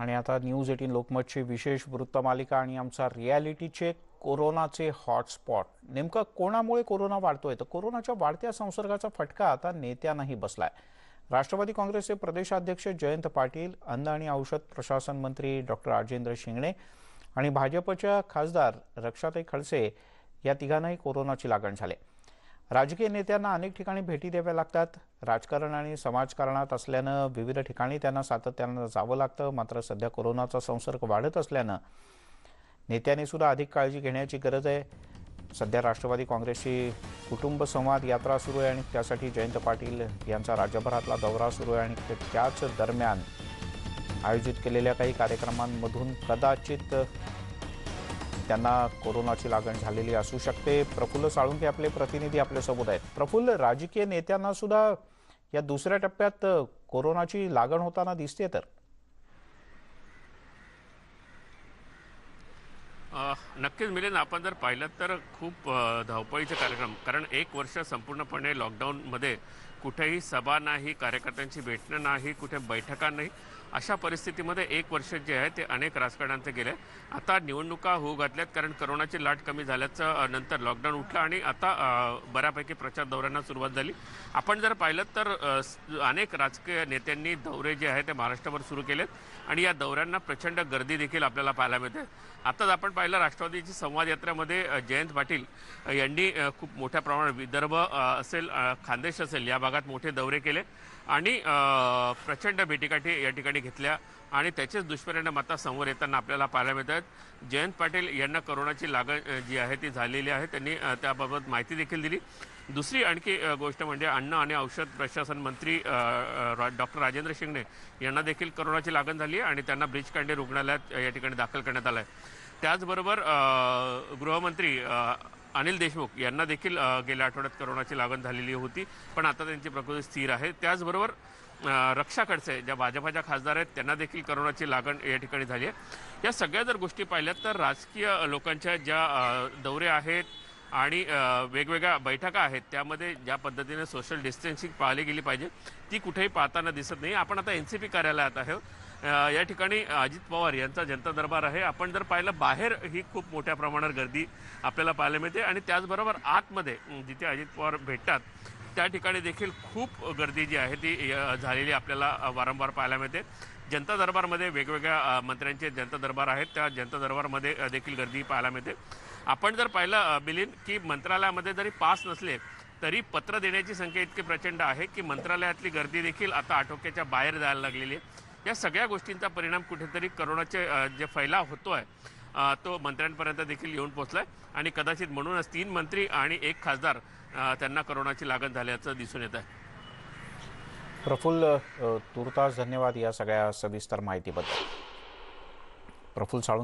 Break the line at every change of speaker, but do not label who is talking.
आणि आता news eighteen लोकमतची विशेष वृत्तमालिका आणि आमचा रियालिटी चेक कोरोनाचे हॉटस्पॉट. नेमकं कोणामुळे कोरोना वाढतोय? तर कोरोनाच्या वाढत्या संसर्गाचा फटका आता नेत्यांनाही बसलाय. राष्ट्रवादी काँग्रेसचे प्रदेशाध्यक्ष जयंत पाटील अन्न आणि औषध प्रशासन मंत्री डॉक्टर राजेंद्र शिंगणे आणि भाजपच्या खासदार रक्षाताई खडसे या तिघांनाही कोरोनाची लागण झाली. राजकीय नेत्यांना अनेक ठिकाणी भेटी द्याव्या लागतात. राजकारण आणि समाजकारणात असल्यानं विविध ठिकाणी त्यांना सातत्यानं जावं लागतं. मात्र सध्या कोरोनाचा संसर्ग वाढत असल्यानं नेत्यांनी सुद्धा अधिक काळजी घेण्याची गरज आहे. सध्या राष्ट्रवादी काँग्रेसची कुटुंब संवाद यात्रा सुरू आहे आणि त्यासाठी जयंत पाटील यांचा राज्यभरातला दौरा सुरू आहे आणि त्याच दरम्यान आयोजित केलेल्या काही कार्यक्रमांमधून कदाचित त्यांना कोरोनाची लागण झालेली असू शकते. प्रफुल्ल साळुंके आपले प्रतिनिधी आपल्यासोबत आहेत. प्रफुल्ल राजकीय नेत्यांना सुद्धा या दुसऱ्या टप्प्यात कोरोनाची लागण होताना दिसते तर?
नक्कीच मिळेल आपण जर पाहिलं तर खूप धावपळीचे कार्यक्रम. कारण एक वर्ष संपूर्णपणे लॉकडाऊनमध्ये कुठेही सभा नाही कार्यकर्त्यांची भेटणं नाही कुठे बैठका नाही अशा परिस्थितीमध्ये एक वर्ष जे आहे ते अनेक राजकारण्यांचे गेले. आता निवडणुका होऊ घातल्यात कारण करोनाची लाट कमी झाल्याचं नंतर लॉकडाऊन उठलं आणि आता बऱ्यापैकी प्रचार दौऱ्यांना सुरुवात झाली. आपण जर पाहिलं तर अनेक राजकीय नेत्यांनी दौरे जे आहे ते महाराष्ट्रभर सुरू केलेत. आणि या दौऱ्यांना प्रचंड गर्दी देखील आपल्याला पाहायला मिळते. आताच आपण पाहिलं राष्ट्रवादीची संवाद यात्रेमध्ये जयंत पाटील यांनी खूप मोठ्या प्रमाणात विदर्भ असेल खान्देश खानदेश असेल या भागात मोठे दौरे केले आणि प्रचंड भेटीकाठी या ठिकाणी घेतल्या आणि त्याचेच दुष्परिणाम आता समोर येताना आपल्याला पाहायला मिळत आहेत जयंत पाटील यांना करोनाची लागण जी आहे ती झालेली आहे त्यांनी त्याबाबत माहिती देखील दिली. दुसरी आणखी गोष्ट म्हणजे अन्न आणि औषध प्रशासन मंत्री डॉक्टर राजेंद्र शिंगणे यांना देखील करोनाची लागण झाली आहे आणि त्यांना ब्रिज कांडे रुग्णालयात या ठिकाणी दाखल करण्यात आलं आहे त्याचबरोबर गृहमंत्री अनिल देशमुख यांना देखील गेल्या आठवड्यात करोनाची लागण झालेली होती पण आता त्यांची प्रकृती स्थिर आहे. त्याचबरोबर रक्षा खडसे ज्या भाजपाच्या खासदार आहेत त्यांना देखील करोनाची लागण या ठिकाणी झाली आहे. या सगळ्या जर गोष्टी पाहिल्यात तर राजकीय लोकांच्या ज्या दौरे आहेत आणि वेगवेगळ्या बैठका आहेत त्यामध्ये ज्या पद्धतीने सोशल डिस्टन्सिंग पाळली गेली पाहिजे ती कुठेही पाहताना दिसत नाही. आपण आता एन सी पी कार्यालयात आहोत. या ठिकाणी अजित पवार यांचा जनता दरबार आहे. आपण जर पाहिलं बाहेर ही खूप मोठ्या प्रमाणावर गर्दी आपल्याला पाहायला मिळते आणि त्याचबरोबर आतमध्ये जिथे अजित पवार भेटतात त्या ठिकाणी देखील खूप गर्दी जी आहे ती झालेली आपल्याला वारंवार पाहायला मिळते. जनता दरबारमध्ये वेगवेगळ्या मंत्र्यांचे जनता दरबार आहेत. त्या जनता दरबारमध्ये देखील गर्दी पाहायला मिळते. आपण जर पाहिलं अ, की मंत्रालयामध्ये जरी पास नसले तरी पत्र देण्याची संख्या इतकी प्रचंड आहे की मंत्रालयातली गर्दी देखील आता आटोक्याच्या बाहेर जायला लागलेली आहे. या सगळ्या गोष्टींचा परिणाम कुठेतरी करोनाचे जे फैलाव होतो आहे तो मंत्र्यांपर्यंत देखील येऊन पोहोचलाय. आणि कदाचित म्हणूनच तीन मंत्री आणि एक खासदार त्यांना करोनाची लागण झाल्याचं दिसून येत आहे
प्रफुल्ल तुर्तास धन्यवाद या सगळ्या सविस्तर माहितीबद्दल. प्रफुल्ल साळून